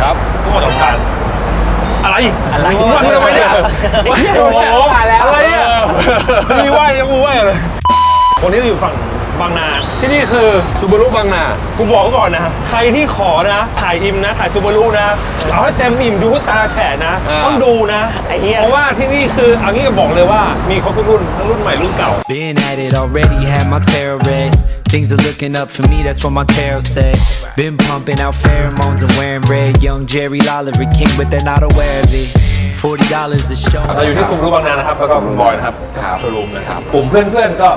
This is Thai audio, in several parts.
ครับผู้ประสบการณ์อะไรอะไรมึงว่าทำไมเนี่ยโอ้โอ้โหโหมาแล้วอะไรเนี่ยไม่มีไหวยังมูไหวเลยวันนี้เราอยู่ฝั่งบางนาที่นี่คือซูบารุบางนากูบอกไว้ก่อนนะ ใครที่ขอนะถ่ายอิมนะถ่ายซูบารุนะเอาให้เต็มอิ่มดูให้ตาแฉะนะอ่าต้องดูนะไอ้เหี้ยเพราะว่าที่นี่คือเอางี้ก็บอกเลยว่ามีครบทุกรุ่นทั้งรุ่นใหม่รุ่นเก่า Things are looking up for me, that's what my tarot said. Been pumping out pheromones and wearing red. Young Jerry Lolliver King, but they're not aware of it. Forty dollars to show. เราอยู่ที่คุณรู้บางนานะครับแล้วก็คุณบอยนะครับโชว์รูมนะครับกลุ่มเพื่อนๆก็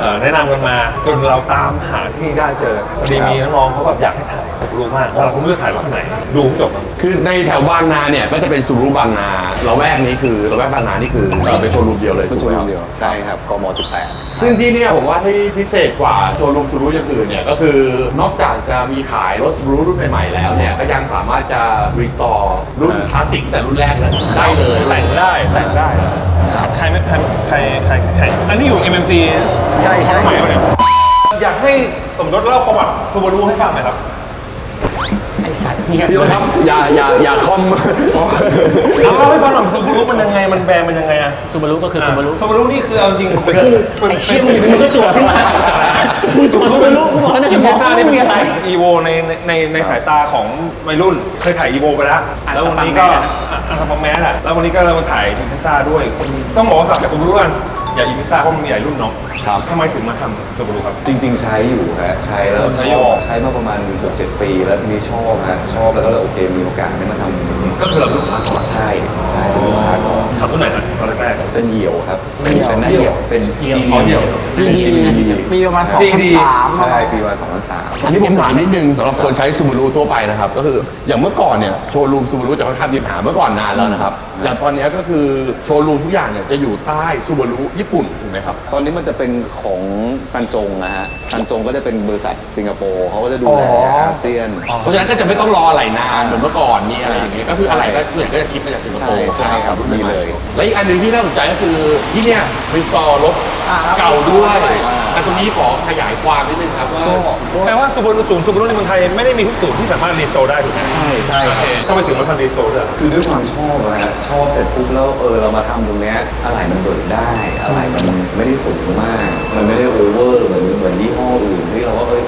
เอ่อแนะนำกันมาจนเราตามหาที่นี่ได้เจอพอดีมีน้องๆเขาแบบอยากให้ถ่าย คุมรู้มากเราคงไม่รู้จะถ่ายรถคันไหนดูให้จบนะคือในแถวบางนาเนี่ยก็จะเป็นซูบารุบางนาเราแวกนี้คือเราแวกบางนานี่คือเอ่อเป็นโชว์รูมเดียวเลยเป็นโชว์รูมเดียวถูกไหใช่ครับกมซึ่งที่เนี่ยผมว่าที่พิเศษกว่าโชว์รูมซูบารุอย่างอื่นเนี่ย ก็คือนอกจากจะมีขายรถซูบารุรุ่นใหม่ๆแล้วเนี่ย ก็ยังสามารถจะรีสตอร์รุ่นคลาสสิกแต่รุ่นแรกเลยได้เลยแต่งได้แต่งได้ใครไม่ใครใครใครใครอันนี้อยู่ MMC ใช่ใช่ใหม่ปะเนี่ยอยากให้สมยศเล่าประวัติซูบารุให้ฟังหน่อยครับ ไอสัตว์เนี่ยพี่โอ๊ตครับอย่าอย่าอย่าคอมเอาเล่าให้ฟังหน่อยซูบารุมันยังไงมันแบรนด์มันยังไงอะซูบารุก็คือซูบารุซูบารุนี่คือเอาจริงเป็นผู้เป็นไอ้เชี่ยมึงมึงก็จั่วขึ้นมามึงจั่วซูบารุกูบอกแล้วนะอิจะนบเทอกซ่าว่านี่ไม่เป็นมีอะไรอีโวในในในสายตาของวัยรุ่นเคยถ่ายอีโวไปแล้วอันแล้ววันนี้ก็สปังแมนอะอันสปังแมนอะแล้ววันนี้ก็เรามาถ่ายอินเทซ่าด้วยคนต้องบอกว่าสั่งจากซูบารุกัน อย่าอินเทซ่าเพราะมันมีหลายรุ่นเนาะครับ ทำไมถึงมาทำซูบารุครับ จริง ๆ ใช้อยู่ฮะใช้แล้วใช้ชอยู่อบใช้มาประมาณ 6-7 ปี แล้วทีนี้ชอบฮะชอบแล้วก็เลยโอเคมีโอกาสได้มาทำก็คือเราลูกค้าก่อนใช่ใช่เป็นลูกค้าก่อนขับรุ่นไหนนะตอนแรก เป็นเหยี่ยวครับเป็นเป็นหน้าเหยี่ยวเป็น เหยี่ยว GD อ๋อเหยี่ยว เป็น GD มีประมาณสอง GD สามใช่ปีวัน2003 อันนี้ผมถามนิดนึงสำหรับคนใช้ซูบารุทั่วไปนะครับ ก็คืออย่างเมื่อก่อนเนี่ยโชว์รูมซูบารุจะค่อนข้างมีปัญหาเมื่อก่อนนานแล้วนะครับอย่างตอนเนี้ยก็คือโชว์รูมทุกอย่างเนี่ยจะอยู่ใต้ซูบารุญี่ปุ่นถูกไหมครับ ตอนนี้มันจะเป็นของตันจงนะฮะ ตันจงก็จะเป็นบริษัทสิงคโปร์เขาก็จะดูแลอ๋ออ อาเซียน เพราะฉะนั้นก็จะไม่ต้องรออะไรนานเหมือนเมื่อก่อนมีอะไรอย่างเงี้ยก็คืออะไรก็ส่วนใหญ่ก็จะชิปมาจากสิงคโปร์ใช่ใช่ครับรุ่นมีเลย และอีกอันหนึ่งที่น่าสนใจก็คือที่เนี่ยรีสตอร์รถเก่าด้วยแต่ตรงนี้ขอขยายความนิดนึงครับว่าๆแปลว่าซูบารุศูนย์ซูบารุในเมืองไทยไม่ได้มีทุกศูนย์ที่สามารถรีสโตร์ได้ถูกไหมใช่ใช่ครับ ทำไมถึงมาทำรีสโตร์ด้วย คือด้วยความชอบอะฮะชอบเสร็จปุ๊บแล้วเออเรามาทำตรงเนี้ยอะไรมันเบิกได้อะไรมันไม่ได้สูงมาก มันไม่ได้โอเวอร์เหมือนเหมือนยี่ห้ออื่นที่เราว่าเอ้ย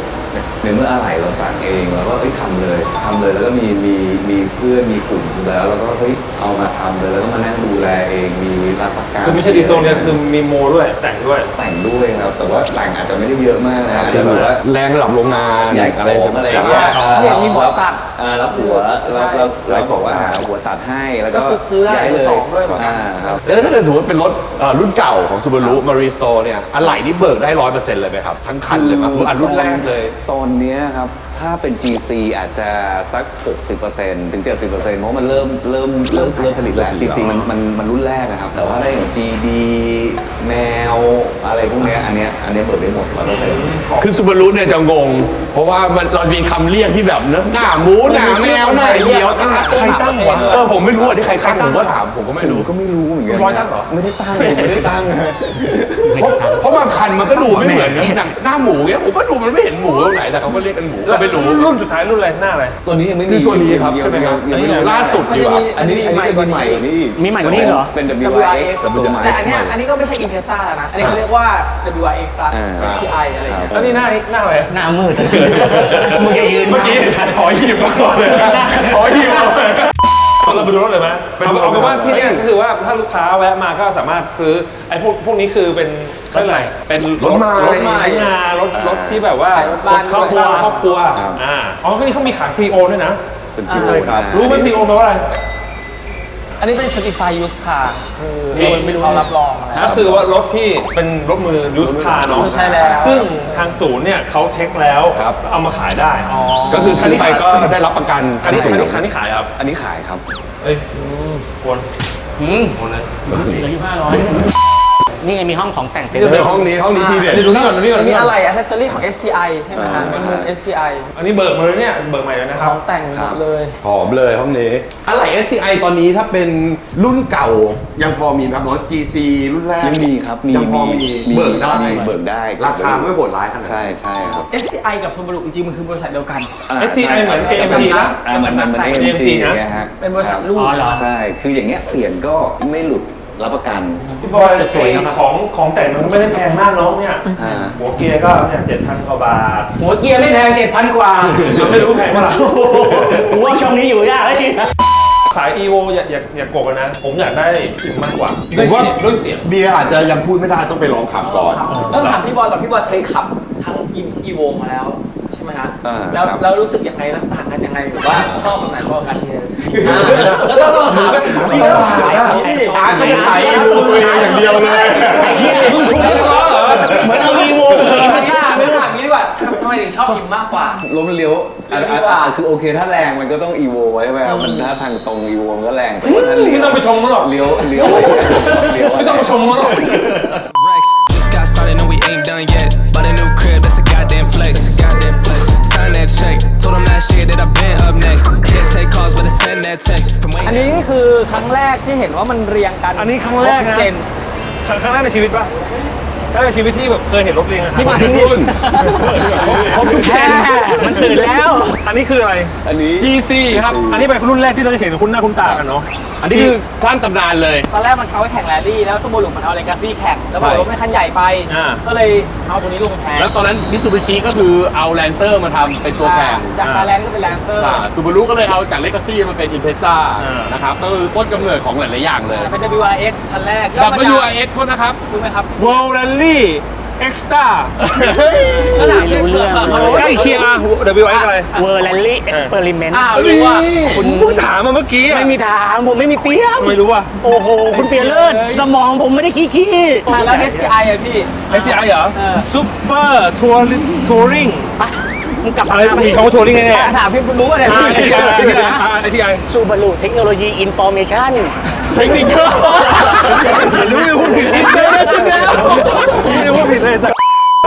ในเมื่ออะไรเราสั่งเองเราก็เอ้ยทำเลยทำเลยแล้วก็มีมีมีเพื่อนมีกลุ่มอยู่แล้วแล้วก็เฮ้ยเอามาทำเลยแล้วก็มานั่งดูแลเองมีรับประกันคือไม่ใช่รีสโตร์เนี่ยคือมีโมด้วยแต่งด้วย แต่งด้วยครับแต่ว่าแต่งอาจจะไม่ได้เยอะมากนะอาจจะแบบว่า แรงระดับโรงงานใหญ่ของอะไรอย่างเงี้ยเนี่ยมีหัวตัดอ่าแล้วหัวแล้วแล้วแล้วบอกว่าหาหัวตัดให้แล้วก็ก็ซื้อได้ย้ายเลยสองด้วยเหมือนกันอ่าครับ แล้วถ้าเกิดสมมติเป็นรถเอ่อรุ่นเก่าของซูบารุมารีสโตร์เนี่ยอะไหล่นี่เบิกได้ร้อยเปอร์เซ็นต์เลยไหมครับ ทั้งคันเลยมั้ยอันรุ่นแรกเลย ตอนเนี้ครับ ถ้าเป็น GC อาจจะสัก 60%ถึง 70%เพราะมันเริ่มเริ่มเริ่มเริ่มผลิตแล้ว GC มันมันมันรุ่นแรกนะครับ แต่ว่าได้อย่าง GD แมวอะไรพวกเนี้ยอันเนี้ยอันเนี้ยเบิกได้หมดร้อยเปอร์เซ็นต์คือซูบารุเนี่ยจะงง เพราะว่ามันเรามีคำเรียกที่แบบเนื้อะหน้าหมูหน้าแมวหน้าเหยี่ยวหน้าใครตั้งวะเออผมไม่รู้อะที่ใครตั้งผมก็ถามผมก็ไม่ผมรู้ ก็ไม่รู้เหมือนกันร้อยตั้งเหรอ ไม่ได้ตั้งผมไม่ได้ตั้งเพราะเพราะบางคันมันก็ดูไม่เหมือนนะหนังหน้าหมูเงี้ยผมก็ดูมันไม่เห็นหมูตรงไหนแต่เขาก็เรียกกันหมูก็ไม่รู้รุ่นสุดท้ายรุ่นอะไรหน้าอะไร ตัวนี้ยังไม่คืมีอตัวนี้ครับใช่ไหมครับยังไม่อันนี้รู้ล่าสุดดีกว่า อันนี้อันนี้จะมีใหม่กว่านี้อีกมีใหม่กว่านี้เหรอ เป็น WRX WRX ตัวใหม่แต่อันเนี้ยอันนี้ก็ไม่ใช่อินเทซ่าแล้วนะ อันนี้เขาเรียกว่า WRX ละอ่า CI อะไรอย่างเงี้ยแล้วนี่หน้าหน้าอะไรหน้ามืดมึงจะยืนเมื่อกี้ขอหยิบมาก่อนเลยขอหยิบมาก่อน เราไปดูรถเลยไหมไปดูเอาเอาเป็นว่าครับที่เนี่ยก็คือว่าถ้าลูกค้าแวะมาก็สามารถซื้อไอ้พวกพวกนี้คือเป็นเขาเรียกอะไรเป็นรถใหม่รถใหม่งานรถรถที่แบบว่าขายรถบ้านครอบครัวด้วยครอบครัวครับอ่าอ๋อก็นี่เขามีขายพรีโอด้วยนะเป็นพี่ใช่ครับรู้ไหมพรีโอแปลว่าอะไร อันนี้เป็น certified used car คือนี่ ไม่รู้เขารับรองอะไร ก็คือว่ารถที่เป็นรถมือยูสคาร์เนาะใช่แล้ว ซึ่งทางศูนย์เนี่ยเขาเช็คแล้วครับ เอามาขายได้ก็คือซื้อไปก็ได้รับประกันอันนี้สูอันงนี้คันนี้ขายครับอันนี้ขายครับ เอ้ยควรควรเลยเหลืออยู่ห้าร้อย นี่ไงมีห้องของแต่งเต็มในห้องนี้ห้องนี้ทีเด็ดเดี๋ยวดูนี่ก่อนดูนี่ก่อนอันดูนี้นี่ก่อะอนไรอะเซสซอรี่ของ STI ใช่ไหมฮะเป็น STI อันนี้เบิกมาเลยเนี่ยเบิกใหม่เลยนะคขรับ องแต่งหมดเลย หอมเลยห้องนี้ อะไร SCI ตอนนี้ถ้าเป็นรุ่นเก่ายังพอมีไหมครับน้อง GC รุ่นแรกยังมีครับมียังพอมีเบิกได้มีเบิกได้ราคาไม่โหดร้ายขนาดนั้น ใช่ใช่ครับ STI กับชมบุรุจริงๆมันคือบริษัทเดียวกันา SCI เหมือนใช่ครับ AMG ละอ่าเหมือนมันเหมือน AMG AMG นะอย่างเงี้ยฮะ เป็นบริษัทลูก อ๋อเหรอ ใช่ คืออย่างเงี้ยเปลี่ยนก็ไม่หลุด รับประกันพี่บอยสวยนะครับ ของของแต่งมันไม่ได้แพงมากน้องเนี่ย อ่าหัวเกียร์ก็เนี่ยเจ็ดพันกว่าบาทหัวเกียร์ไม่แพงเจ็ดพันกว่าเราไม่รู้แพงเท่าไหร่กูว่าช่องนี้อยู่ยากเลยสาย EVO อย่าอย่าอย่าโกรธกันนะ ผมอยากได้อิมมากกว่าผด้วยมว่าเสียงด้วยเสียง เบียร์อาจจะยังพูดไม่ได้ต้องไปลองขับก่อน ต้องถามพี่บอยแต่พี่บอยเคยขับทั้งอีโวมาแล้วใช่ ไหมฮะอ่าแล้วครับแล้วรู้สึกยังไงแล้วต่างกันยังไงหรือว่าชอบแบบไหนชอบกันอ่าแล้วต้องลองถามพี่ก็ถามพี่ดิอาร์ตก็จะขายอีวูตัวเองอย่างเดียวเลยไอ้เหี้ยมึงชมแล้วเหรอเหมือนเอาวีโวไปกินไม่กล้าไม่ไม่รู้รู้ถามนี้ดีกว่าทำไมถึงชอบอิมมากกว่า ล้มเลี้ยวอะดีอะกว่าอะคือโอเคถ้าแรงมันก็ต้องอีโวไว้ไว้มันถ้าทางตรงอีโวมันก็แรงแต่ว่าถ้าเลี้ยวไม่ต้องไปชมมันหรอกเลี้ยวเลี้ยวอะไรเงี้ยเลี้ยวไม่ต้องไปชมมันหรอก Rex. Just got started, no, we ain't done yet. Bought a new crib, that's a goddamn flex. Goddamn flex. Sign that check. Told them last year that I've been up next. Can't take calls, but I send that text. From อัน waiting. นี้คือครั้งแรกที่เห็นว่ามันเรียงกันอันนี้ครั้งแรกนะเจนครั้งครั้งแรกในชีวิตปะครั้งแรกในชีวิตที่แบบเคยเห็นรถเรียงอะที่มาที่นี่ ครบทุกเจน มันตื่นแล้ว อันนี้คืออะไร อันนี้ GC ครับ อันนี้เป็นรุ่นแรกที่เราจะเห็นคุ้นหน้าคุ้นตากันเนาะ อันนี้คือสร้างตำนานเลย ตอนแรกมันเขาไว้แข่งแรลลี่แล้วสมบูรณ์มันเอาเลกาซี่แข่ง แล้วบอกใช่ว่าไม่คันใหญ่ไป อ่า ก็เลยเอาตัวนี้ลงแพงแล้วตอนนั้นมิ t ซูบิชิก็คือเอาแลนเซอร์มาทำเป็นตัวแข่งจากคาแลนก็เป็นแลนเซอร์ซูบารุก็เลยเอาจากเลกาซี่มาเป็นอินเพซ่าอ่านนะครับ ก็คือต้นกำเนิดของหลาย ๆ อย่างเลย เป็น WRX คันแรก WRS โทษนะครับรู้ไหมครับ World Rally Extra ก็ถามไม่รู้เรื่องเขาใกล้เคียงอะ WRX อะไร เวอร์แลนลี่เอ็กซ์เพร์เมนต์อ้าวรู้ว่าคุณเพิ่งถามมาเมื่อกี้อะไม่มีทางผมไม่มีเตรียม ไม่รู้อะ โอ้โห คุณเปียเลิศสมองผมไม่ได้ขี้ขี้มาแล้ว STI อะพี่ SCI เหรอเออ Super Touring Touring ไปมึงกลับอะไรมามีคำว่า Touring แน่ถามพี่รู้ว่าเนี่ยๆอ่าพี่ SCI SCI ซูบารุเทคโนโลยีอินฟอร์เมชัน เทคนิคเกอร์รู้ไม่พูดผิดอินเตอร์เนชั่นแนลไม่พูดผิดเลยแต่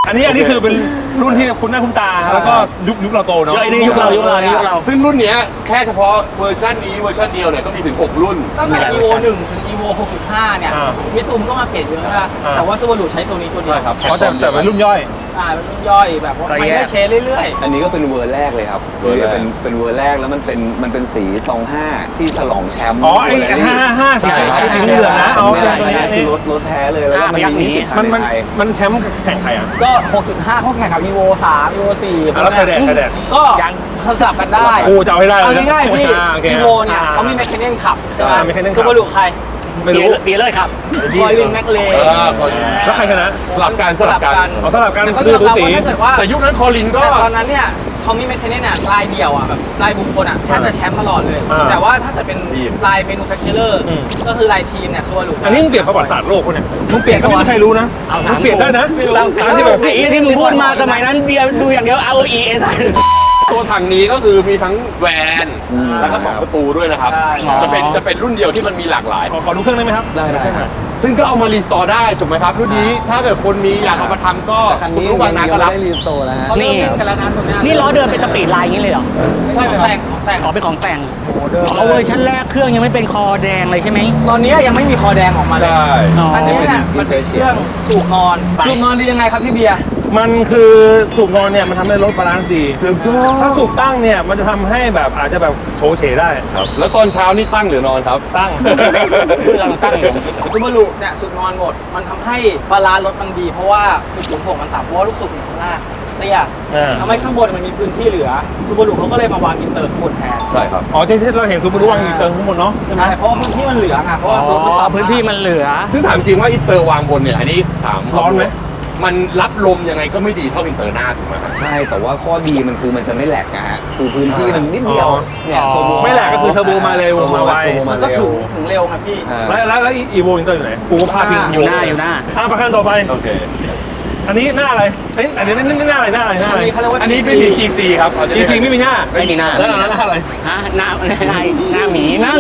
อันนี้อันนี้คือเป็นรุ่นที่คุณหน้าคุณตา แล้วก็ยุคยุคเราโตเนาะเดี๋ยวอันนี้ยุคเรายุคเรายุคเรา ซึ่งรุ่นเนี้ยแค่เฉพาะเวอร์ชันนี้เวอร์ชันเดียวเนี่ยก็มีถึง 6 รุ่น ตั้งแต่ Evo 1ถึง Evo 6.5 เนี่ยอ่ามิซูมก็มาเปลี่ยนเยอะนะอ่าแต่ว่าซูบารุใช้ตัวนี้ตัวเดียวใช่ครับอ๋อแต่แต่เป็นรุ่นย่อย อ่าเป็นรุ่นย่อยแบบว่าก็ไม่แยได้กเชนเรื่อยอันนี้ก็เป็นเวอร์แรกเลยครับเวอร์แรก เป็นเป็นเวอร์แรกแล้วมันเป็นมันเป็นสีตองห้าที่ฉลองแชมป์อ๋อไอ้เวร์แรลลี่ห้าห้าสีใช่ใช่สีเหลืองนะอ๋อใช่ตัวนี้ใช่คือรถรถแท้เลยแล้วก็มันอะยักษ์หนีมีสิบคัมันนมันในไทย มันแชมป์แข่งใครอะๆก็ 6.5เขาแข่งกับ Evo 3 Evo 4อะแล้วใครแดกใครแดกก็เขาสลับกันได้ กูจะเอาให้ได้เลยเอานะง่ายๆพี่อ่าโอเค Evo เนี่ยอ่เขามีแมคเคนเนนขับใช่ไหมอ่า Mechanical ซูบารุใคร ไม่รู้เปียเลิศครับคอยลินแม็กเลเออพอดีแล้วใครชนะ สลับกันสลับกันอ๋อสลับกันแต่ก็คืยออมสูรับสี ว่าถ้าเกิดว่า แต่ยุคนั้นคอลินก็ แต่ตอนนั้นเนี่ยเขามีแมคเคนเนนอะลายเดี่ยวอะแบบลายบุคคลอะแทบจะแชมป์ตลอดเลย อ่า แต่ว่าถ้าเกิดเป็นทีม ลายเมนูแฟคเจอร์อืม ก็คือลายทีมเนี่ยซูบารุอันนี้มึงเปลี่ยนประวัติศาสตร์โลกปะเนี่ยมึงเปลี่ยนก็ไม่มีใครรู้นะเอามึถามงเปลี่ยนได้นะตามตามที่แบบไอ้ที่มึงพูดมาสมัยนั้นเบียร์ดูอย่างเดียว ROE ไอ้สัส ตัวถังนี้ก็คือมีทั้งแวนแล้วก็สองประตูด้วยนะครับจะเป็นจะเป็นรุ่นเดียวที่มันมีหลากหลาย ขอขอดูเครื่องได้ไหมครับได้ได้ครับ ซึ่งก็เอามารีสตอร์ได้ถูกไหมครับรุ่นนี้ถ้าเกิดคนมีอยากเอามาทำก็คันสุนี้รุบางนายัก็งรับไม่ได้รีสโตร์นะฮะ เขาเริ่มเล่นกันแล้วนะตรงเนี้ยนี่ล้อเดินเป็นสปีดไลน์อย่างนี้เลยเหรอใช่ไหมครับแต่งของแต่งอ๋อเป็นของแต่งโอ้โหเดิมเอาเวอร์ชันแรกเครื่องยังไม่เป็นคอแดงเลยใช่ไหมตอนนี้ยังไม่มีคอแดงออกมาเลย ใช่อ๋ออัอันนี้เนี่ยมันเป็นเครื่องสูบนอน สูบนอนดียังไงครับพี่เบียร์ มันคือสูบนอนเนี่ยมันทำให้รถบาลานซ์ดี ถูกต้องถ้าสูบตั้งเนี่ยมันจะทำให้แบบอาจจะแบบโฉเฉได้ ครับ แล้วตอนเช้านี่ตั้งหรือนอนครับ ตั้งเครื่องตั้งอยู่ ซูบารุเนี่ยสูบนอนหมด มันทำให้บาลานซ์รถมันดี เพราะว่าจุดสูงถ่วงมันต่ำเพราะว่าลูกสูบอยู่ข้างล่างเตี้ยอ่า ทำให้ข้างบนมันมีพื้นที่เหลือซูบารุเขาก็เลยมาวางอินเตอร์ข้างบนแทนใช่ครับ อ๋อที่ที่เราเห็นซูเปอร์รู้วางอยู่เติมข้างบนเนาะใช่ไหม ใช่เพราะว่าพื้นที่มันเหลือไงเพราะว่ารถมันอ๋อต่ำพื้นที่มันเหลือ ซึ่งถามจริงว่าอินเตอร์วางบนเนี่ย อันนี้ถามร้อนไหม มันรับลมยังไงก็ไม่ดีเท่าอินเตอร์หน้าถูกไหมครับ ใช่แต่ว่าข้อดีมันคือมันจะไม่แหลกนะฮะคือพื้นที่มันนิดเดียวอ๋อเนี่ยโทรโบไม่แหละก็คือเทอร์โบมาเร็วโทโบมาไว โทโบมันก็ถึงถึงเร็วไงพี่ อ่า แล้วแล้วแล้วอีโวอินเตอร์อยู่ไหนกูก็พาพิงอยู่หน้าอยู่หน้า อะประกันต่อไป โอเค อันนี้หน้าอะไรเอ้ยอันนี้นี่นี่หน้าอะไรหน้าอะไรหน้าอัอะนไรนี้เขาเรียกว่า อันนี้ไม่มี GC ครับเอาจะจเรียก ริงๆไม่มีหน้าไม่มีหน้า แล้วอันนั้นหน้าอะไรฮะหน้าหน้าหน้าหมีนั่ง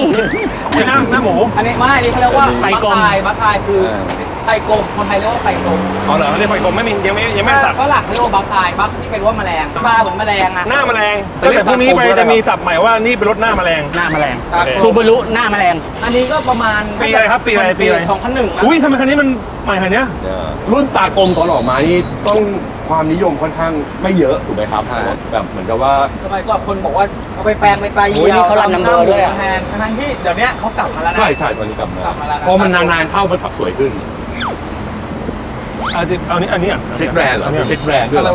ไม่หน้าหน้าหมู อันนี้ไม่อันนี้เขาเรียกว่าไฟบัคกลมอายบัคอายคือไฟไฟกลมคนไทยเรียกว่าไฟกลมอ๋อเหรอเรียกไฟกลมไม่มียังไม่ยังไม่สับฝรั่งเรียกว่าบักอายบักที่เป็นว่าแมลงตาเหมือนแมลงอะหน้าแมลงตั้งแต่พรุ่งนี้ไปจะมีสับใหม่ว่านี่เป็นรถหน้าแมลงหน้าแมลงตากลมซูบารุหน้าแมลง อันนี้ก็ประมาณปีอะไรครับปีอะไรปีอะไรสองพันหนึ่งอุ้ยทำไมคันนี้มันใหม่ขนาดเนี้ยรุ่นตากลมตอนออกมานี่ต้องความนิยมค่อนข้างไม่เยอะถูกไหมครับใช่แบบเหมือนกับว่าสมัยก่อนคนบอกว่าเอาไปแปลงไปไตโอ้ยนี่เขารัน number ด้วยอะแทนทั้งที่เดี๋ยวนี้เขากลับมาแล้วนะใช่ใช่ตอนนี้กลับมากลับมาแล้วนะพอมันนานๆเข้ามันขับสวยขึ้น เอาดิเอานี้อันนี้อะเช็คแบรนด์เหรออันนี้เช็คแบรนด์ด้วยเหรอ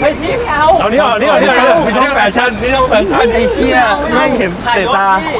เฮ้ยพี่ไม่เอาเอานี้เอานี้เอานี้ไม่เอาใช่นี้ไม่ใช่แฟชั่นไม่ใช่แฟชั่นไอ้เหี้ยแม่งเห็นถ่ายเตะรถตาพี่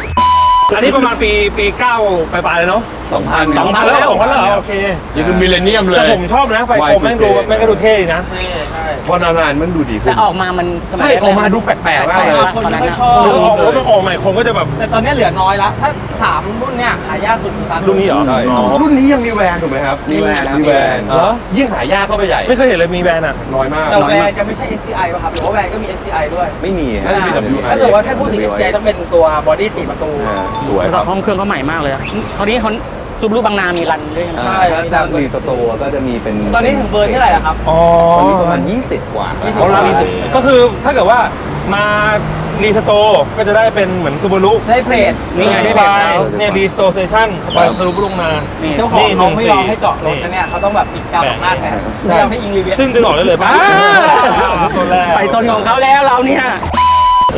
อันนี้ประมาณปีปีเก้าปลายๆเลยเนาะ สองพันสองพันแล้วสองพันแล้วเหรอโอเคยังเป็นมิเลเนียมเลแต่ยผมชอบนะไฟโกลมแม่งดูแม่งก็ดูเท่ดีนะใช่ใช่พอนานๆมันดูดีขึ้แต่นออกมามันใช่ออกมาดูแปลกๆมากเลย คนตอนนั้นไม่นะชอบคือออกรถมันออกใหม่คนก็จะแบบ แต่ตอนนี้เหลือน้อยแล้วถ้าสามรุ่นเนี่ยหายากสุดคือตารุ่นนี้เหรอ ใช่อ๋อ รุ่นนี้ยังมีแวนถูกไหมครับมีแวนครับมีแวนเหรอ ยิ่งหายากเข้าไปใหญ่ไม่เคยเห็นเลยมีแบรนด์อะ น้อยมากแต่แวร์จะไม่ใช่ SCI ป่ะครับ หรือว่าแวร์ก็มี SCI ด้วยไม่มีน่าจะเป็น WI ถ้าเกิดว่าถ้าพูดถึง SCI ต้องเป็นตัวบอดี้สี่ประตู อ่าสวยคแต่รับห้องเครื่องเขาใหม่มากเลยอะคราวนี้เขา ซูบารุบางนามีรันด้วยใช่ ถ้าถ้ารีสโตร์ก็จะมีเป็นตอนนี้ถึงเบอร์ที่เท่าไหร่แล้วครับ อ๋อตอนนี้ประมาณ20 กว่าแล้วเขารับก็คือถ้าเกิดว่ามารีสโตร์ก็จะได้เป็นเหมือนซูบารุได้เพลท นี่ไงได้ไปแบบแล้ว เนี่ยรีสโตร์สเตชันไปซูบารุลงมานี่ เจ้าของเขาไม่ยอมให้เจาะรถนะเนี่ยเขาต้องแบบปิดกาวของหน้าแทนไม่ยอมให้ยิงรีเวียซึ่งดึงออกได้เลยป่ะตัวแรก ไปโซนของเขาแล้วเราเนี่ย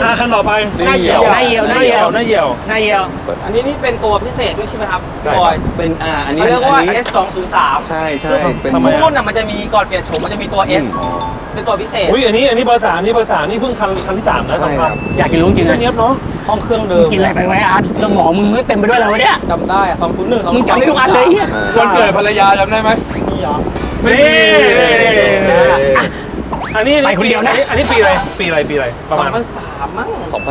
อะคันต่อไปหน้าเหี่ยวหน้าเหี่ยวหน้าเหี่ยว หน้าเหี่ยว หน้าเยียว อันนี้นี่เป็นตัวพิเศษด้วยใช่ไหมครับได้บอยเป็นอ่าอันนี้เขาเรียกว่า อันนี้ S 2 0 3ใช่ใช่เป็น ทำไม รุ่นน่ะมันจะมีก่อนเปลี่ยนโฉมมันจะมีตัว S อ๋อเป็นตัวพิเศษ อุ้ยอันนี้อันนี้เบอร์สามนี่เบอร์สามนี่เพิ่งคันคันที่สามนะใช่ครับ อยากจะรู้จริงเลเรื่อยงเนี้ยบเนาะห้องเครื่องเดิมกินอะไรไปไว้อาร์ตสมองมึงไม่เต็มไปด้วยอะไรวะเนี่ยจำได้อะ201มึงจำได้ทุกอันเลยเนี่ยอ่าส่วนเกิดภรรยาจำได้ไหม นี่เหรอนี่ อันนี้ไปคนเดียวนะ อันนี้ปีอะไรปีอะไรปีอะไรประมาณ2003มั้ง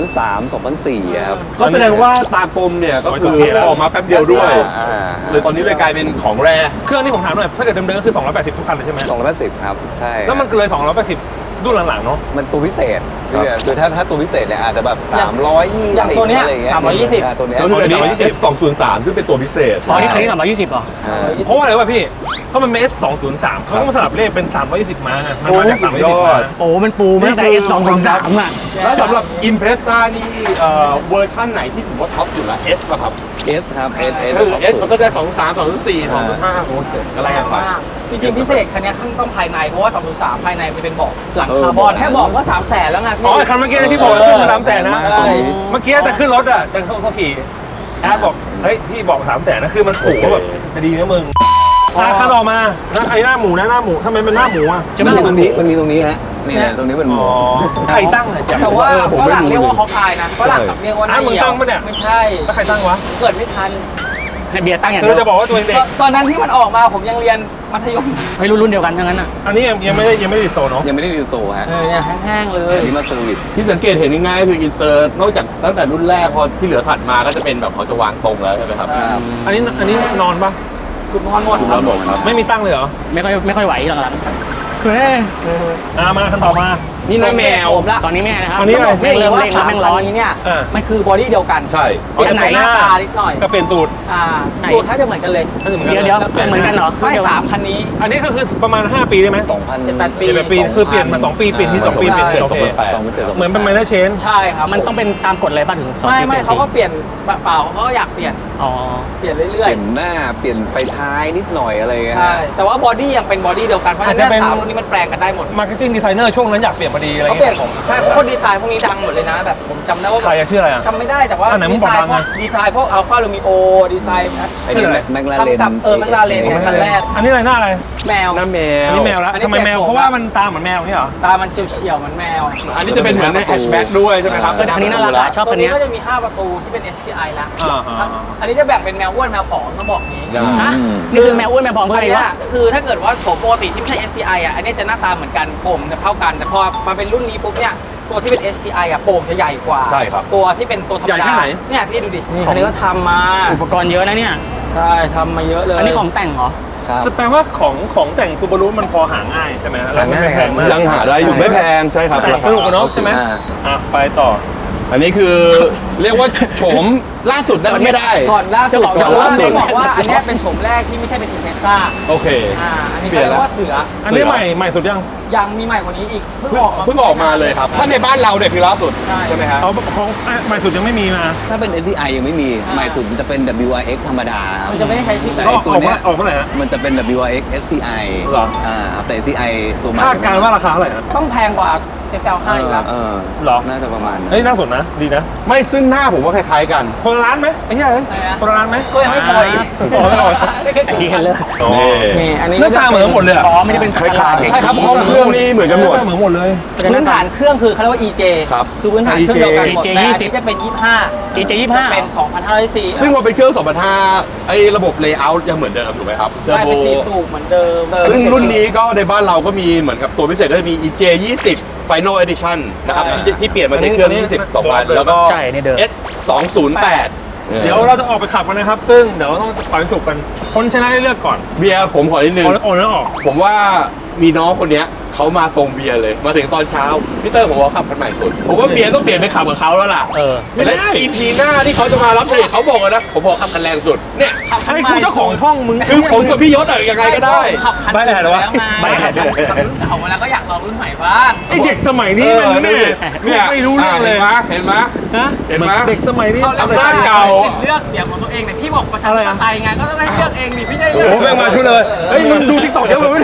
2003 2004อะครับก็แสดงว่าตากลมเนี่ยก็คือโอ้ยสองปีแล้ว ออกมาแป๊บเดียวด้วยอ่าเลยตอนนี้เลยกลายเป็นของแรเครื่องที่ผมถามหน่อยถ้าเกิดเดิมๆก็คือ 280 ทุกคันเลยใช่ไหม210ครับ ใช่แล้วมันเลย 280 รุ่นหลังๆเนาะมันตัวพิเศษคือคือถ้าถ้าตัวพิเศษเนี่ยอาจจะแบบ320อย่างตัวเนี้ยอะไรเงี้ย320อ่าตัวเนี้ยก็คืออันนี้220 S 2 0 3ซึ่งเป็นตัวพิเศษอ๋อนี่คันที่สามร้อยยี่สิบเหรออ่าเพราะว่าอะไรวะพี่ เพราะมันเป็น S203 เขาต้องมาสลับเลขเป็น 320ม้าไงมันมาจากโอ้สุดยอ320ดม้าโอ้มันปูมาตั้งแต่นี่ S คือสองสองสามอะแล้วสำหรับ Impreza นี่เอ่อเวอร์ชั่นไหนที่ถือว่าท็อปสุดละ S ป่ะครับ S ครับ S S คือ S มันก็จะ2 3 2 4 2 5 6 7อะไรกันไป จริงๆพิเศษคันนี้ข้างต้องภายในเพราะว่า203ภายในมันเป็นเบาะหลังคาร์บอนแค่เบอกก็3 0 0แสนแล้วไงอ๋อพี่ไอ้คันเมื่อกี้ที่บอกว่าขึ้นมาสามแสนนะใช่เมื่อกี้จะขึ้นรถอะจะเข้าเขาขี่แอดบอกเฮ้ยพี่บอกสามแสนนะคือมันขู่ว่าแบบจะดีนะมึงอะคันออกมานะไอ้หน้าหมูนะหน้าหมูทำไมเป็นหน้าหมูอะจะมีตรงนี้มันมีตรงนี้ฮะนี่นะตรงนี้เป็นหอ๋มูอใครตั้งอะจับแต่ว่าเออผมฝไม่รั่งรู้เรียกว่าฮอกอายนะฝรั่งแบบเรียกว่าหน้าอะมึงเหี่ยวตั้งปะเนี่ยไม่ใช่แล้วใครตั้งวะเกิดไม่ทัน ให้เบียร์ตั้งอย่างคือเดียวจะบอกว่าตัวเองเด็กตอนตอนนั้นที่มันออกมาผมยังเรียนมัธยมไม่รู้รุ่นเดียวกันทั้งนั้นอะอันนี้ยังยังไม่ได้ยังไม่ได้ติดโซนเนาะ ยังไม่ได้รีโซฮะเออเนี่ยแห้งๆเลย อันนี้มาเซอร์วิสที่สังเกตเห็นง่ายๆก็คืออินเตอร์นอกจากตั้งแต่รุ่นแรกพอที่เหลือถัดมาก็จะเป็นแบบเขาจะวางตรงแล้วใช่ไหมครับอันนี้อันนี้นอนปะสุดนอนหมดถูกครัแล้บวหมดครับไม่มีตั้งเลยเหรอ ไม่ค่อยไม่ค่อยไหวหลังๆคืออ่ามาคันต่อมา นี่น้าแมวผมละตอนนี้แม่นะครับอันนี้อะไรบอกให้เลยว่าเร่งสามแม่งคัร้อนนนี้เนี่ยอ่ามันคือบอดี้เดียวกันใช่เปลี่ยนแต่หน้าตานิดหน่อยก็เปลี่ยนตูด อ่าไหน ตัวแทบจะเหมือนกันเลยถ้าสมมติเดี๋ยวเดี๋ยวเหมือนกันเหรอไม่สามคันนี้ อันนี้ก็คือประมาณ 5 ปีได้ไหม 2000เจ็ดแปดปี เจ็ดแปดปีคือเปลี่ยนมา2ปีเปลี่ยนที่2ปีเปลี่ยนที่โอเค2007 เหมือนเป็นไมเนอร์เชน ใช่ครับมันต้องเป็นตามกฎเลยป่ะถึงสองไม่ปีไม่ปลี่ยนเขาก็ทีเปลี่ยนเปล่าๆเขาก็อยากเปลี่ยนอ๋อ เปลี่ยนเปเรื่อยลี่ยนหน้าเปลี่ยนไฟท้ายนิดหน่อยอะไรๆเงี้ยใช่แต่ว่าบอดี้ยังเป็นบอดี้เดียวกันเพราะฉะอาจจะนั้นเป็น สามรุ่นนี้มันแปลงกันได้หมด มาร์เก็ตติ้งดีไซเนอร์ช่วงนั้นอยากเปลี่ยนพอดีอะไรเขาเปลี่เงี้ยนยใช่เพราะคนดีไซน์พวกนี้ดังหมดเลยนะแบบผมจำได้ว่าใครอะชื่ออะไรอะ จำไม่ได้แต่ว่าอันไหนมึดีงบไซอกน์พดัวงกนะดีไซน์พวกอัลฟาโรมิโอดีไซน์ไอ้นี่แมคลาเรนทำกับเออ McLaren เนี่ยคันแรกอันนี้อะไรหน้าอะไรแมวน้าแมอันว นี้แมวแล้วอันนี้ทำไมแมวเปลี่ยนโฉมเพราะว่ามันตาเหมือนแมวนี่เหรอ ตามันเฉียวๆเหมือนแมวอันนี้จะเป็นเหมือนในแฮชแบ็กด้วยใช่ไหมครับเออแต่คันนี้น่ารักอะชอบตัวคันนี้เนี้ยก็จะมี 5 ประตูที่เป็น SCI ละอ่าอ่าอ่าอันนี้จะแบ่งเป็นแมวอ้วนแมวผอมต้องบอกนี้ ฮะนี่คือแมวอ้วนแมวผอมคืออันอะไรเนี้วะยคือถ้าเกิดว่าโฉมปกติที่ไม่ใช่ STI อะ อันนี้จะหน้าตาเหมือนกันโป่งจะเท่ากัน แต่พอมาเป็นรุ่นนี้ปุ๊บเนี่ยตัวที่เป็น STI อะโป่งจะใหญ่กว่า ใช่ครับตัวที่เป็นตัวธรรมใหญ่ดาแค่ไหน เนี่ยพี่ดูดินี่ อันนี้ก็ทำมา อุปกรณ์เยอะนะเนี่ย ใช่ทำมาเยอะเลยอันนี้ของแต่งเหรอ ครับ จะแปลว่าของของแต่งซูบารุมันพอหาง่ายใช่ไหมแล้วมันไม่แพงมากยังหาได้อยู่ไม่แพงใช่ครับสนุกอะเนาะใช่ไหมอ่า อะไปต่อ อันนี้คือเรียกว่าโฉมล่าสุดได้ไม่ได้ ก่อนล่าสุดก่แต่อนว่าล่าสุต้อดงบอกว่าอันเนี้ยเป็นโฉมแรกที่ไม่ใช่เป็นอินเพรสซ่าโอเค อ่าอันนี้เปลี่ก็ยนเรียแล้วกว่าเสืออันนี้ใหม่ใหม่สุดยังยังมีใหม่กว่านี้อีกเพิ่งเพิ่งออกมา เพิ่งออกมาเลยครับ ถ้าในบ้านเราเนี่ยคือล่าสุดใช่ไหมครับเอาของอะใหม่สุดยังไม่มีมาถ้าเป็น SDI ยังไม่มี อ่า ใหม่สุดมันจะเป็น WRX ธรรมดาครับมันจะไม่ได้ใช้ชื่อแต่ก็ไอ้อตัวอกเนี้มายออกเมื่อไหร่ฮะ มันจะเป็น WRX SCI เหรอ อ่าครับแต่ SCI ตัวใหม่คาดการณ์ว่าราคาเท่าไหร่นะต้องแพงกว่า FL5 อีกแล้ว เออเหรอ น่าจะประมาณนั้น เฮ้ยน่าสนนะ ดีนะ ไม่ซึ่งหน้าผมว่าคล้ายๆกัน คนละร้านไหมไอ้เหี้ยเอ้ยอะไรนะ คนละร้านไหมก็ยังไม่พออีกอ๋อไม่พออันนี้กันเลยอ๋อนี่อันนี้หน้าตาเหมือนกันหมดเลยอะอ๋อ ไม่ได้เป็นสคกาล้ายๆใช่ครับห้องเครื่องนี่เหมือนกันหมดเหมือนหมดเลย พื้นฐานเครื่องคือเขาเรียกว่า EJ ครับ คือพื้นฐานเครื่องเดียวกันหมด EJ แต่อันนี้จะเป็น 25 EJ จะเป็น2,500ซีซึ่งมันเป็นเครื่อง2005ไอ้ระบบเลเยอร์ยังเหมือนเดิมถูกไหมครับได้เป็นสีสูบเหมือนเดิมซึ่งรุ่นนี้ก็ในบ้านเราก็มีเหมืมือนกับตัวพิเศษก็จะมี EJ 20 Final Edition นะครับที่ที่เปลี่ยนมาใช้เครื่อง20 2วัน แล้วก็ ใช่นี่เดิม S 208เดี๋ยวเราจะออกไปขับกันนะครับ ซึ่งเดี๋ยวต้องปล่อยสุกกันคนชนะให้เลือกก่อนเบียร์ผมขอนิดนึง เอาเอาเนื้อออก ผมว่ามีน้องคนเนี้ย เขามาทรงเบียร์เลย มาถึงตอนเช้าพี่เตอร์ผมว่าขับคันใหม่สุดผมว่าเบียร์ต้องเปลี่ยนไปขับกับเขาแล้วล่ะเออและ EP หน้าที่เขาจะมารับเฉลยเขาบอกเลยนะผมบอกขับคันแรงสุดเนี่ยขับคันไอ้ใหม่กูเจ้าของห้องมึงคือผมกับพี่ยศอะยังไงก็ได้ขับคันใบแอดเหรอวะแล้วไงใบแอดขับรุ่นเก่ามาแล้วก็อยากลองรุ่นใหม่บ้างไอเด็กสมัยนี้มันเนี่ยไม่รู้เรื่องเลยอะเห็นไหมนะเห็นไหมเด็กสมัยนี้เขาเรียกอำนาว่าจเก่าสิทธิ์เลือกเสียงของตัวเองแต่พี่บอกประชาอะไรธิปอะไตยไงก็ต้องได้เลือกเองนี่พี่ได้โอ้เลือกโหแม่งมาชุดเลยเฮ้ยมึงดูทิกตอกเยอะไปไหม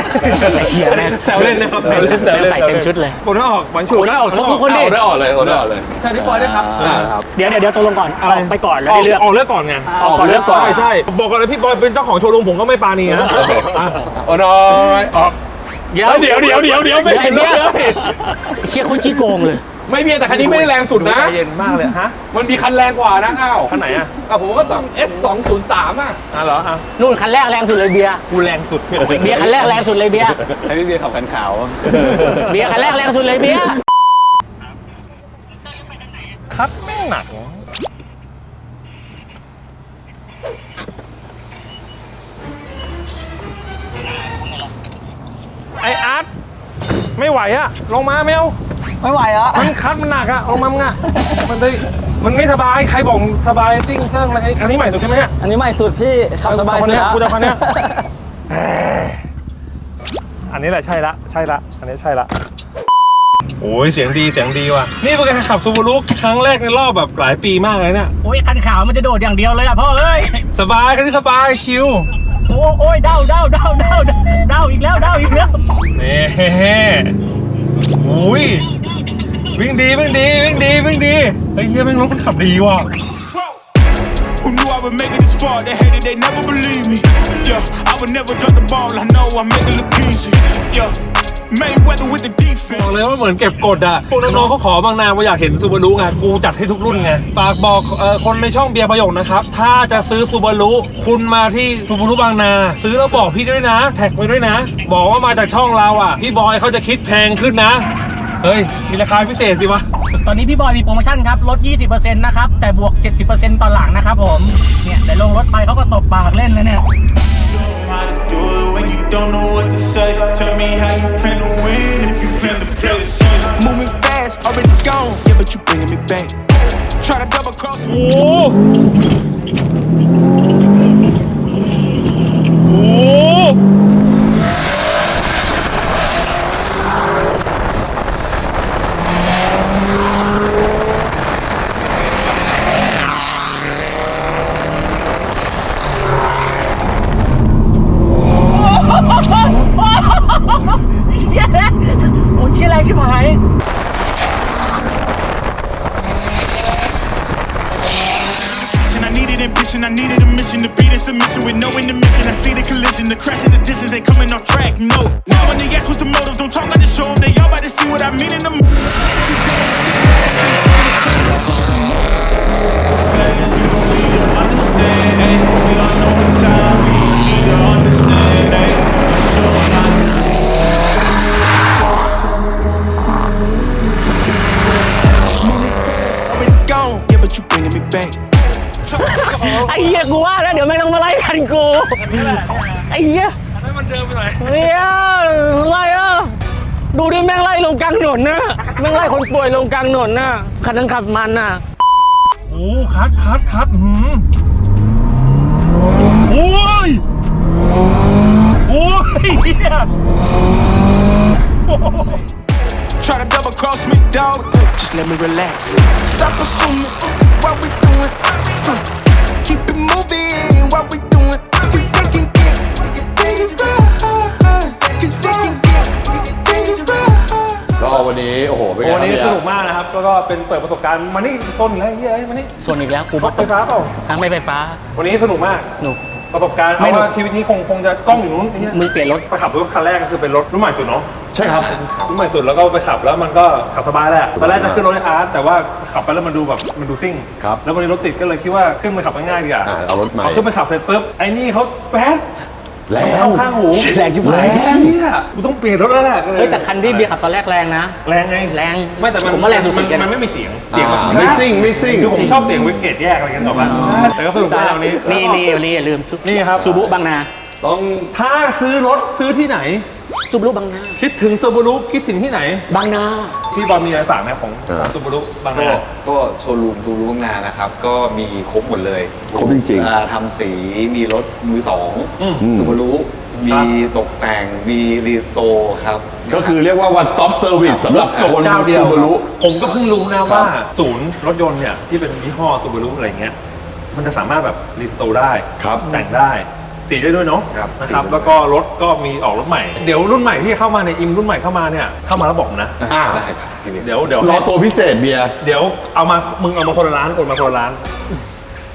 ไอ้เหี้ยแม่งแซวเล่นนะครับแซวเล่นแซวเลยใส่เต็มชุดเลยโอ้น้าออกหวานฉุโอ้น้าออกทุกคนเอาได้ออกเลยเอาได้ออกเลย เชิญพี่บอยด้วยครับ อ่าครับ เดี๋ยวเดี๋ยวเดี๋ยวตกลงก่อนอะไรไปก่อนแล้วออได้เลือก ออกเลือกก่อนไงออกก่อนเลือกก่อน ใช่ใช่บอกก่อนเลยพี่บอยเป็นเจ้าของโชว์รูมผมก็ไม่ปานีนะอะโอ้น้อยออก เดี๋ยวเอ้ยเดี๋ยวเดี๋ยวเดี๋ยวเดี๋ยวไม่เห็นเลยเชี่ยคนขี้โกงเลย ไม่เบียร์แต่คันนี้ไม่ได้แรงสุดนะ ใจเย็นมากเลยฮะมันมีคันแรงกว่านะอ้าวคันไหนอะอะผมก็ต้อง S 2 0 3อะอะเหรออะนู่นคันแรกแรงสุดเลยเบียร์กูแรงสุดเบียร์คันแรกแรงสุดเลยเบียร์ให้พี่เบียร์ขับคันขาวเบียร์คันแรกแรงสุดเลยเบียร์คัดแม่งหนักไออาร์ต ไม่ไหวอะลงมาไม่เอาไม่ไหวแล้วมันคัดมันหนักอะลงมามึงอะมันได้มันไม่สบายใครบอกสบายซิ่งเครื่องอะไรอันนี้ใหม่สุดใช่ไหมเนี่ยอันนี้ใหม่สุดพี่ขับสบายสุดแล้วกูจะคันเนี้ยอันนี้แหละใช่ละใช่ละอันนี้ใช่ละโอ้ยเสียงดีเสียงดีว่ะ นี่เป็นการขับซูบูรุครั้งแรกในรอบแบบหลายปีมากเลยเนี่ยโอ้ยคันขาวมันจะโดดอย่างเดียวเลยอะพ่อเอ้ยสบายคันนี้สบายชิล โอ้โอ้ยเด้าเด้าเด้าเด้าเด้าอีกแล้วเด้าอีกแล้ว นี่เฮ้ๆอุ้ยวิ่งดีวิ่งดีวิ่งดีวิ่งดีเฮ้ยเฮียแม่งรถมันขับดีว่ะ Who knew I would make it this far? They hated, they never believed me. Yeah, I would never drop the ball. I know I make it look easy. Yeah, Mayweather with the บ defense. อกเลยว่าเหมือนเก็บกดอะ พวกน้องๆเขาขอบางนาว่าอยากเห็นซูบารุไง กูจัดให้ทุกรุ่นไง ฝากบอกเอ่อคนในช่องเบียร์ประโยคนะครับ ถ้าจะซื้อซูบารุคุณมาที่ซูบารุบางนา ซื้อแล้วบอกพี่ด้วยนะ แท็กไปด้วยนะ บอกว่ามาจากช่องเราอะ พี่บอยเขาจะคิดแพงขึ้นนะ เฮ้ย มีราคาพิเศษสิวะ ตอนนี้พี่บอยมีโปรโมชั่นครับลด 20%นะครับ แต่บวก 70%ตอนหลังนะครับผม เนี่ยเดี๋ยวลงรถไปเขาก็ตบปากเล่นเลยเนี่ย How to do it when you don't know what to say. Tell me how you plan to win if you plan to play it safe. Moving fast, already gone. Yeah, but you bringing me back. Try to double cross me. โอ้ the crash แล้วเดี๋ยวไม่ต้องมาไล่กันกูไอ้เหี้ยให้มันเดินไปหน่อยเหี้ยอะไรอะดูดิแม่งไล่ลงกลางถนนนะแม่งไล่คนป่วยลงกลางถนนนะคันนั้นขับมันน่ะโอ้คัดคัดคัดหืมโอ้ยโอ้ยเหี้ย Try to double cross me, dog. Just let me relax. Stop assuming what we doing. What we doing? Cause it can get dangerous. Cause it can get dangerous. ก็วันนี้โอ้โหเป็นไงวันนี้ครับสนุกมากนะครับแล้วก็เป็นเปิดประสบการณ์มานี่โซนอีกแล้วเฮ้ยมานี่ส่วนอีกแล้วกูรถไฟฟ้าเปล่าทางไม่ไฟฟ้าวันนี้สนุกมาก หนุก ประสบการณ์ไม่เอาหนุก ว่าชีวิตนี้คงคงจะกล้องอยู่นู้นไอ้เหี้ยมึงเปลี่ยนรถ ไปขับรถคันแรกก็คือเป็นรถรุ่นใหม่สุดเนาะ ใช่ครับรุ่นใหม่สุดแล้วก็ไปขับแล้วมันก็ขับสบายแหละตอนแรกจะขึ้นรถไออาร์ตแต่ว่าขับไปแล้วมันดูแบบมันดูซิ่งครับแล้ววันนี้รถติดก็เลยคิดว่าขึ้นไปขับง่ายๆดีกว่าอ่าเอารถใหม่ พอขึ้นไปขับเสร็จปุ๊บไอ้นี่เขาแป๊ด แรงเข้าข้างหู แรงชิบหายแรงเนี่ยกูต้องเปลี่ยนรถแล้วแหละก็ลเฮ้ยแต่คันที่เบียร์ขับตอนแรกแรงนะ แรงไงแรงไม่แต่มันผมว่าแรงสุดๆมันเลยนะมันไม่มีเสียงเสียงอ่าแบบไม่ซิ่งไม่ซิ่ง คือผมชอบเสียงวิกเกตแยกอะไรกันหรอกว่าแต่ก็สนุกมากวันนี้นี่นี่นี่อย่าลืมซุนี่ครับ ซูบุบางนา ต้องถ้าซื้อรถซื้อที่ไหน ซูบุบางนา คิดถึงซูบารุคิดถึงที่ไหน บางนา พี่บอลมีอะไรฝากไหมของของซูบารุบางก็นา ก็โชว์รูมซูรุข้างหน้านะครับ ก็มีครบหมดเลยครบจริงๆ อ่าทำสีมีรถมือสองอืม ซูรุมีตกแต่ง มีรีสโตร์ครับ ก็คือเรียกว่า one stop service สำหรับคนเจ้าเดียซูวบารุ ผมก็เพิ่งรู้นะครัว่าบศูนย์รถยนต์เนี่ย ที่เป็นยี่ห้อซูบารุอะไรเงี้ย มันจะสามารถแบบรีสโตร์ได้ ครับแต่งได้ สีได้ด้วยเนาะครับนะครับสีได้ด้วย แล้วก็รถก็มีออกรถใหม่ เดี๋ยวรุ่นใหม่ที่เข้ามาในอิมรุ่นใหม่เข้ามาเนี่ยเข้ามาแล้วบอกผมนะ อ่า ได้ครับพี่เบียร์เดี๋ยวเดี๋ยวรอตัวพิเศษเบียร์ เดี๋ยวเอามามึงเอามาคนละร้านกดมาคนละร้าน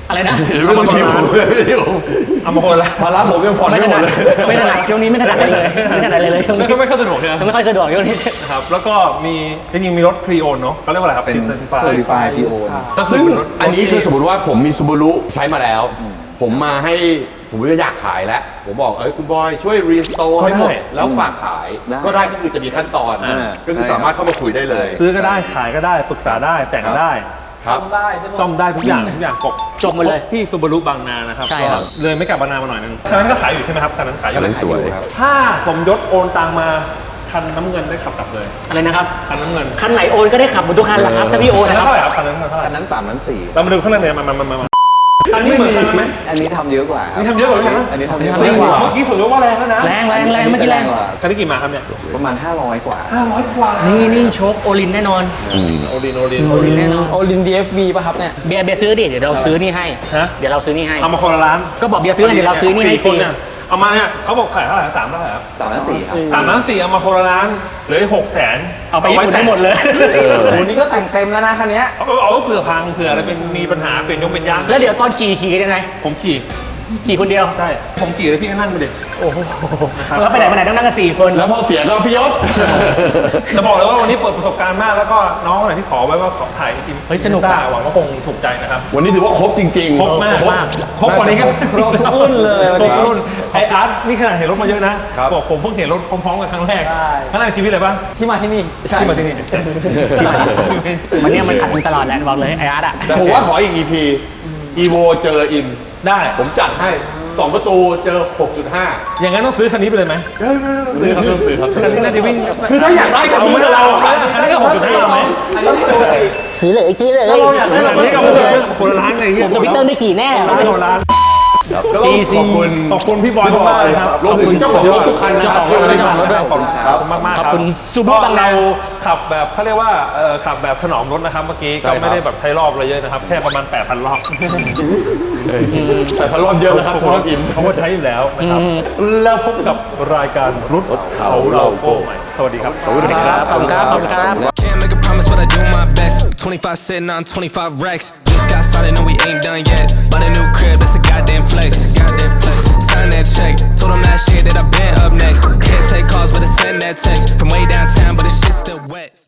อะไรนะไม่ต้องชิมผมเลยพี่ผมเอามาคนละร้านภาระผมยังผ่อนไม่ไม่ถหมนัดดเลย ไม่ถนัดช่วงนี้ไม่ถนัดอะไรเลยไม่ถนัดอะไรเลยช่วงแล้นี้วก็ไม่เข้าสะดวกเลยนะไม่ค่อยสะดวกช่วงนี้ นะครับแล้วก็มีจริงๆมีรถพรีโอนเนาะเขาเรียกว่าอะไรครับเป็น Certified เซอร์ติฟายพีโอก็คืซึ่งเป็นรถอันนี้คือสมมติว่าผมมีซูบารุใช้มาแล้ว ผมมาให้ ผมจะอยากขายแล้ว ผมบอกเอ้ยคุณบอยช่วยรีสโตร์ให้หมดแล้วฝากขาย ได้ก็ได้ก็คือจะมีขั้นตอนอ่า ก็คือสามารถเข้ามาคุยได้เลย ซื้อก็ได้ขายก็ได้ปรึกษาได้แต่งได้ ครับได้ซ่อมได้ทุกอย่างทุกอย่างกบจบหมดเลยครที่ซูบารุบางนานะครับใช่ครับ ก็เลยไม่กลับบางนามาหน่อยนึงคันนั้นก็ขายอยู่ใช่ไหมครับคันนั้นขายอยู่คันนั้นสวย ครับ ถ้าสมยศโอนตังมาคันน้ำเงินได้ขับกลับเลยอะไรนะครับ คันน้ำเงินคันไหนโอนก็ได้ขับหมดทุกคันแหละครับ ถ้าพี่โอนคันนะนั้นครับ เท่าไหร่ครับคันนั้นเท่าไหร่อันนั้นสามนั้นสี่เรามาดูข้างในเนี่ยมามามามามา อันนี้เหมือนคันนั้นไหมอันนี้ทำเยอะกว่าครับนี่ทำเยอะกว่าไหมอันนี้ทำเยอะซึ่งกว่าเมื่อกี้สุดยอดว่าแรงแล้วนะแรงแรงแรงเมื่อกี้แรงคันนี้กี่มาครับเนี่ยประมาณ 500 กว่าห้าร้อยกว่า นี่นี่โชคโอลินแน่นอน โอลินโอลินโอลินแน่นอน โอลิน DFV ป่ะครับเนี่ย เบียร์เบียร์ซื้อดิ เดี๋ยวเราซื้อนี่ให้ฮะเดี๋ยวเราซื้อนี่ให้ เอามาคนละร้าน ก็บอกเบียร์ซื้อหน่อยเดี๋ยวเราซื้อนี่ให้สี่ฟครีน เนี่ยเอามาเนี่ยเขาบอกขายเท่าไหร่สามเท่าไหร่ครับสามนั้นสี่ครับ สามล้านสี่เอามาคนละล้านเหลือหกแสนเอาไปญี่ปุ่นได้หมดเลยวันนี้ก็แต่งเต็มแล้วนะคันเนี้ยเอาเอาเอาเผื่อพังเผื่ออะไรเป็นมีปัญหาเปลี่ยนยงเป็นยางแล้วเดี๋ยวตอนขี่ขี่กันยังไงผมขี่ ขี่คนเดียว ใช่ ผมขี่แล้วพี่ก็นั่งไปดิโอ้โหแล้วไปไหนมาไหนต้องนั่งกันสี่คน แล้วพอเสียก็พี่ยศ จะบอกเลยว่าวันนี้เปิดประสบการณ์มากแล้วก็น้องคนไหนที่ขอไว้ว่าขอถ่ายอิมเฮ้ยสนุกอะได้หวังว่าคงถูกใจนะครับ วันนี้ถือว่าครบจริง ๆ ครบมากครบมากครบกว่านี้ก็ครบทุกรุ่นเลยวันครนี้บรุ่นไออาร์ตนี่ขนาดเห็นรถมาเยอะนะ ครับ บอกผมเพิ่งเห็นรถพร้อมๆกันครั้งแรกใช่ ครั้งแรกในชีวิตเลยปะที่มาที่นี่ใช่ที่มาที่นี่ วันนี้มันขัดกันตลอดแหละบอกเลยไออาร์ตอะแต่ผมว่าขออีก EP Evo เจออิม ได้ ผมจัดให้ 2 ประตูเจอ 6.5 อย่างนั้นต้องซื้อคันนี้ไปเลยไหมเฮ้ยไม่ต้องซื้อครับไม่ต้องซื้อครับ คันนี้น่าจะวิ่งคือถ้าอยากได้ก็ซื้อกับเราครับอันนี้ก็ผมซื้อไหมอันนี้ตัวสี่ซื้อเลยซื้อเลยถ้าเราอยากได้เราอันก็นี้ก็ซื้อเลยคนละร้านเลยผมกับพี่เติ้ลได้ขี่แน่ร้านคนละร้านครับก็ต้องขอบคุณขอบคุณพี่บอยพี่บอยมากๆเลยครับรวมถึงเจ้าของรถทุกคันนะเจ้าของรถที่เจ้าของรถด้วยขขออบบคุคุณณคครัรับบมากๆครับขอบคุณซูบูก็บางนาเราขับแบบเขาเรียกว่าเอ่อขับแบบถนอมรถนะครับเมื่อกี้ใช่ก็ครับไม่ได้แบบใช้รอบอะไรเยอะนะครับ แค่ประมาณ 8,000 รอบแต่พันรอบเยอะนะครับเขาสำหรับอิมเขาก็ใช้อยู่แล้วนะครับ แล้วพบกับรายการรุดเขาเราโก้ใหม่สวัสดีครับขอบคุณครับ ขอบคุณครับ ขอบคุณครับ Can't make a promise, but I do my best. 25 sitting on 25 racks. Just got started, no, we ain't done yet. Bought a new crib, that's a goddamn flex. Goddamn flex. Sign that check. Told them last year that I've been up next. Can't take calls, but I send that text. From way downtown, but the shit's still wet.